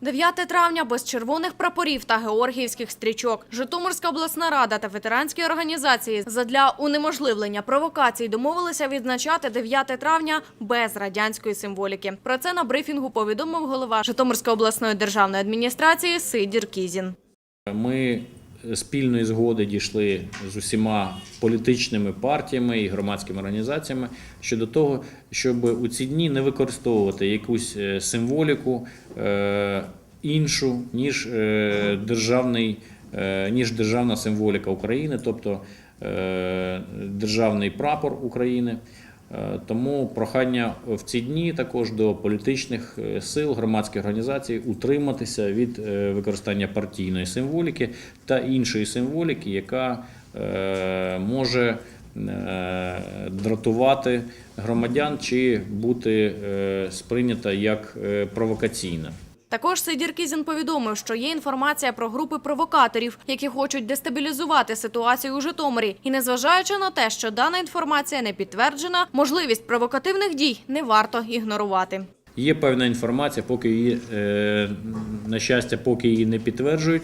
9 травня без червоних прапорів та георгіївських стрічок. Житомирська обласна рада та ветеранські організації задля унеможливлення провокацій домовилися відзначати 9 травня без радянської символіки. Про це на брифінгу повідомив голова Житомирської обласної державної адміністрації Сидір Кізін. Ми спільної згоди дійшли з усіма політичними партіями і громадськими організаціями щодо того, щоб у ці дні не використовувати якусь е, символіку е, іншу, ніж е, державний, ніж державна символіка України, тобто державний прапор України. Е, Тому прохання в ці дні також до політичних е, сил, громадських організацій утриматися від е, використання партійної символіки та іншої символіки, яка може дратувати громадян чи бути сприйнята як провокаційна. Також Сидір Кізін повідомив, що є інформація про групи провокаторів, які хочуть дестабілізувати ситуацію у Житомирі. І незважаючи на те, що дана інформація не підтверджена, можливість провокативних дій не варто ігнорувати. Є певна інформація, поки її, е, на щастя, поки її не підтверджують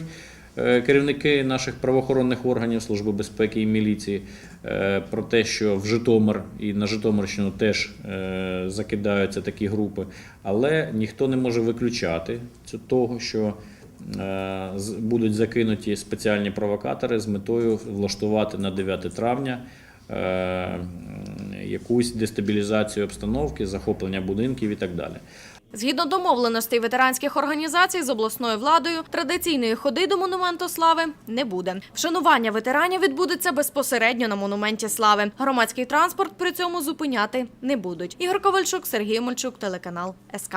керівники наших правоохоронних органів Служби безпеки і міліції е, про те, що в Житомир і на Житомирщину теж е, закидаються такі групи, але ніхто не може виключати того, що е, будуть закинуті спеціальні провокатори з метою влаштувати на 9 травня е, якусь дестабілізацію обстановки, захоплення будинків і так далі. Згідно домовленостей ветеранських організацій з обласною владою, традиційної ходи до монументу слави не буде. Вшанування ветеранів відбудеться безпосередньо на монументі слави. Громадський транспорт при цьому зупиняти не будуть. Ігор Ковальчук, Сергій Мольчук, телеканал СК.